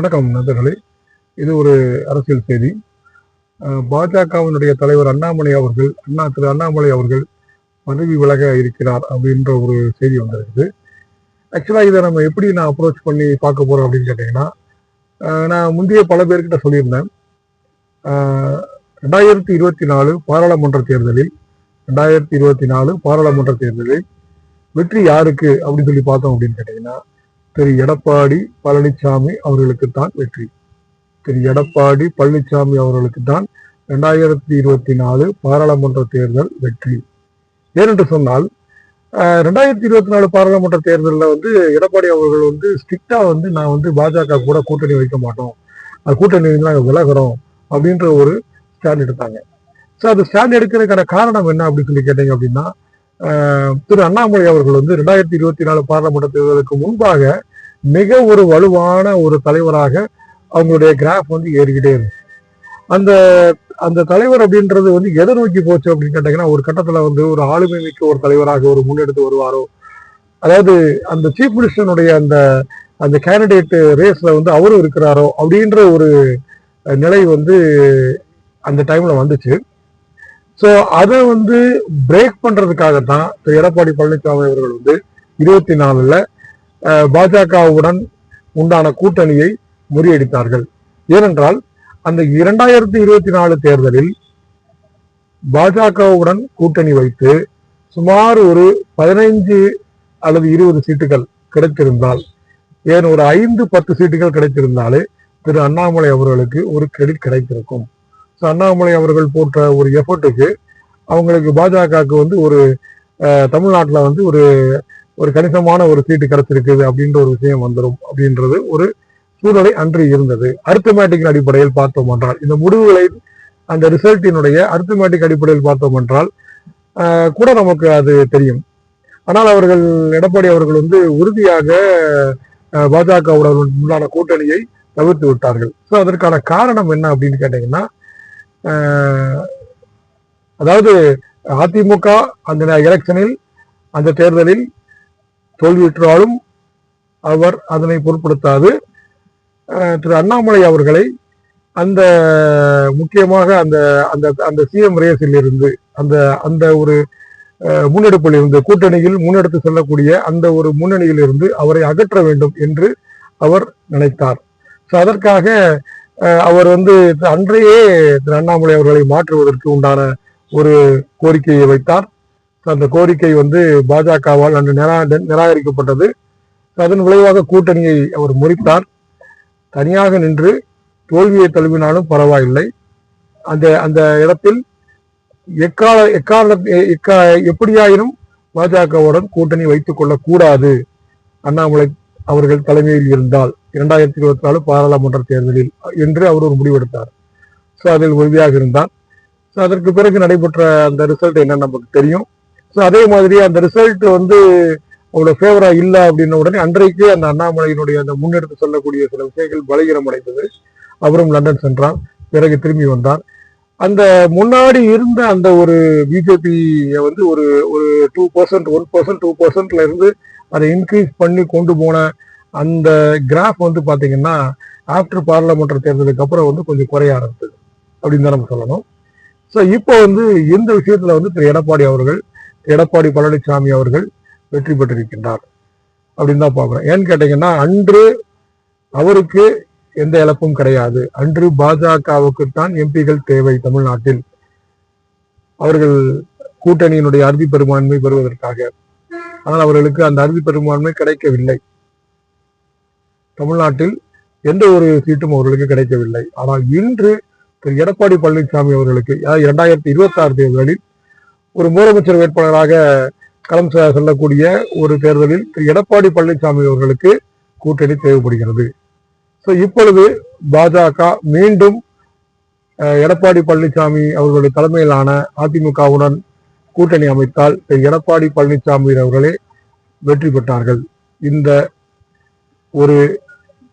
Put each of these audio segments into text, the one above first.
வணக்கம் நண்பர்களே. இது ஒரு அரசியல் செய்தி. பாஜகவினுடைய தலைவர் அண்ணாமலை அவர்கள் அண்ணா திரு அண்ணாமலை அவர்கள் பதவி விலக இருக்கிறார் அப்படின்ற ஒரு செய்தி வந்திருக்குது. ஆக்சுவலாக இதை நம்ம எப்படி நான் அப்ரோச் பண்ணி பார்க்க போகிறோம் அப்படின்னு கேட்டிங்கன்னா நான் முந்தைய பல பேர்கிட்ட சொல்லியிருந்தேன். ரெண்டாயிரத்தி இருபத்தி நாலு பாராளுமன்ற தேர்தலில் ரெண்டாயிரத்தி இருபத்தி நாலு பாராளுமன்ற தேர்தலில் வெற்றி யாருக்கு அப்படின்னு சொல்லி பார்த்தோம் அப்படின்னு கேட்டிங்கன்னா திரு எடப்பாடி பழனிசாமி அவர்களுக்கு தான் வெற்றி. திரு எடப்பாடி பழனிசாமி அவர்களுக்கு தான் ரெண்டாயிரத்தி இருபத்தி நாலு பாராளுமன்ற தேர்தல் வெற்றி. ஏனென்று சொன்னால் ரெண்டாயிரத்தி இருபத்தி நாலு பாராளுமன்ற தேர்தலில் வந்து எடப்பாடி அவர்கள் வந்து ஸ்ட்ரிக்டா வந்து நான் வந்து பாஜக கூட கூட்டணி வைக்க மாட்டோம். அது கூட்டணி வந்து நாங்கள் விலகிறோம் அப்படின்ற ஒரு ஸ்டாண்ட் எடுத்தாங்க. ஸோ அது ஸ்டாண்ட் எடுக்கிறதுக்கான காரணம் என்ன அப்படின்னு சொல்லி கேட்டீங்க அப்படின்னா திரு அண்ணாமலை அவர்கள் வந்து ரெண்டாயிரத்தி இருபத்தி நாலு பாராளுமன்ற தேர்தலுக்கு முன்பாக மிக ஒரு வலுவான ஒரு தலைவராக அவங்களுடைய கிராஃப் வந்து ஏறிக்கிட்டே இருந்துச்சு. அந்த அந்த தலைவர் அப்படின்றது வந்து எதை நோக்கி போச்சு அப்படின்னு கேட்டீங்கன்னா ஒரு கட்டத்தில் வந்து ஒரு ஆளுமை மிக்க ஒரு தலைவராக ஒரு முன்னெடுத்து வருவாரோ? அதாவது அந்த சீஃப் மினிஸ்டருடைய அந்த அந்த கேண்டிடேட் ரேஸ்ல வந்து அவரும் இருக்கிறாரோ அப்படின்ற ஒரு நிலை வந்து அந்த டைம்ல வந்துச்சு. ஸோ அதை வந்து பிரேக் பண்றதுக்காகத்தான் திரு எடப்பாடி பழனிசாமி அவர்கள் வந்து இருபத்தி நாலுல பாஜகவுடன் உண்டான கூட்டணியை முறியடித்தார்கள். ஏனென்றால் அந்த இரண்டாயிரத்தி இருபத்தி நாலு தேர்தலில் பாஜகவுடன் கூட்டணி வைத்து சுமார் ஒரு பதினைஞ்சு அல்லது இருபது சீட்டுகள் கிடைத்திருந்தால் ஏன் ஒரு ஐந்து பத்து சீட்டுகள் கிடைத்திருந்தாலே திரு அண்ணாமலை அவர்களுக்கு ஒரு கிரெடிட் கிடைத்திருக்கும். அண்ணாமலை அவர்கள் போட்ட ஒரு எஃபர்ட்டுக்கு அவங்களுக்கு பாஜகவுக்கு வந்து ஒரு தமிழ்நாட்டில் வந்து ஒரு ஒரு கணிசமான ஒரு சீட்டு கிடைச்சிருக்குது அப்படின்ற ஒரு விஷயம் வந்துடும் அப்படின்றது ஒரு சூழலை அன்று இருந்தது. அரித்தமேட்டிக் அடிப்படையில் பார்த்தோம் என்றால் இந்த முடிவுகளை அந்த ரிசல்ட்டினுடைய அரித்தமேட்டிக் அடிப்படையில் பார்த்தோம் என்றால் கூட நமக்கு அது தெரியும். ஆனால் அவர்கள் எடப்பாடி அவர்கள் வந்து உறுதியாக பாஜகவுடன் உண்டான கூட்டணியை தவிர்த்து விட்டார்கள். ஸோ அதற்கான காரணம் என்ன அப்படின்னு கேட்டீங்கன்னா அதாவது அதிமுக அந்த எலெக்ஷனில் அந்த தேர்தலில் தோல்வியுற்றாலும் அவர் அதனை பொருட்படுத்தாது. திரு அண்ணாமலை அவர்களை அந்த முக்கியமாக அந்த அந்த அந்த சிஎம் ரேஸில் இருந்து அந்த அந்த ஒரு அஹ், முன்னெடுப்பில் இருந்து கூட்டணியில் முன்னெடுத்து செல்லக்கூடிய அந்த ஒரு முன்னணியில் இருந்து அவரை அகற்ற வேண்டும் என்று அவர் நினைத்தார். ஸோ அதற்காக அவர் வந்து அன்றையே திரு அண்ணாமலை அவர்களை மாற்றுவதற்கு உண்டான ஒரு கோரிக்கையை வைத்தார். அந்த கோரிக்கை வந்து பாஜகவால் அன்று நிரா- நிராகரிக்கப்பட்டது. அதன் விளைவாக கூட்டணியை அவர் முறித்தார். தனியாக நின்று தோல்வியை தழுவினாலும் பரவாயில்லை. அந்த அந்த இடத்தில் எக்கால எக்கால எக்கா எப்படியாயினும் பாஜகவுடன் கூட்டணி வைத்துக் கொள்ளக்கூடாது. அண்ணாமலை அவர்கள் தலைமையில் இருந்தால் இரண்டாயிரத்தி இருபத்தி நாலு பாராளுமன்ற தேர்தலில் என்று அவர் ஒரு முடிவெடுத்தார். ஸோ அதில் உறுதியாக இருந்தார். ஸோ அதற்கு பிறகு நடைபெற்ற அந்த ரிசல்ட் என்னன்னு நமக்கு தெரியும். ஸோ அதே மாதிரி அந்த ரிசல்ட் வந்து அவ்வளோ ஃபேவரா இல்லை அப்படின்ன உடனே அன்றைக்கு அந்த அண்ணாமலையினுடைய அந்த முன்னெடுத்து சொல்லக்கூடிய சில விஷயங்கள் பலகீனம் அடைந்தது அவரும் லண்டன் சென்றார். பிறகு திரும்பி வந்தார். அந்த முன்னாடி இருந்த அந்த ஒரு பிஜேபி வந்து ஒரு ஒரு two percent one percent two பர்சன்ட்ல இருந்து அதை இன்க்ரீஸ் பண்ணி கொண்டு போன அந்த கிராஃப் வந்து பார்த்தீங்கன்னா ஆஃப்டர் பார்லமெண்ட் தேர்தலுக்கு அப்புறம் வந்து கொஞ்சம் குறைய ஆரம்பிச்சது. அப்படின்னு தான் நம்ம சொல்லணும். ஸோ இப்போ வந்து இந்த விஷயத்துல வந்து திரு எடப்பாடி அவர்கள் எடப்பாடி பழனிசாமி அவர்கள் வெற்றி பெற்றிருக்கின்றார். அப்படின்னு தான் பார்க்குறோம். ஏன்னு கேட்டீங்கன்னா அன்று அவருக்கு எந்த இழப்பும் கிடையாது. அன்று பாஜகவுக்கு தான் எம்பிகள் தேவை தமிழ்நாட்டில். அவர்கள் கூட்டணியினுடைய அறுதி பெரும்பான்மை பெறுவதற்காக. ஆனால் அவர்களுக்கு அந்த அறுதி பெரும்பான்மை கிடைக்கவில்லை. தமிழ்நாட்டில் எந்த ஒரு சீட்டும் அவர்களுக்கு கிடைக்கவில்லை. ஆனால் இன்று திரு. எடப்பாடி பழனிசாமி அவர்களுக்கு அதாவது இரண்டாயிரத்தி இருபத்தி ஆறு தேர்தலில் ஒரு முதலமைச்சர் வேட்பாளராக களம் செ- செல்லக்கூடிய ஒரு தேர்தலில் திரு. எடப்பாடி பழனிசாமி அவர்களுக்கு கூட்டணி தேவைப்படுகிறது. ஸோ இப்பொழுது பாஜக மீண்டும் அஹ், எடப்பாடி பழனிசாமி அவர்களுடைய தலைமையிலான அதிமுகவுடன் கூட்டணி அமைத்தால் திரு எடப்பாடி பழனிசாமி அவர்களே வெற்றி பெற்றார்கள். இந்த ஒரு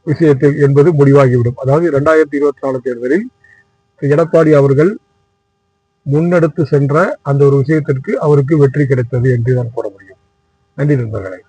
விஷயத்தில் என்பது முடிவாகிவிடும். அதாவது இரண்டாயிரத்தி இருபத்தி நாலு தேர்தலில் திரு எடப்பாடி அவர்கள் முன்னெடுத்து சென்ற அந்த ஒரு விஷயத்திற்கு அவருக்கு வெற்றி கிடைத்தது என்று நான் போட முடியும். நன்றி நண்பர்களே.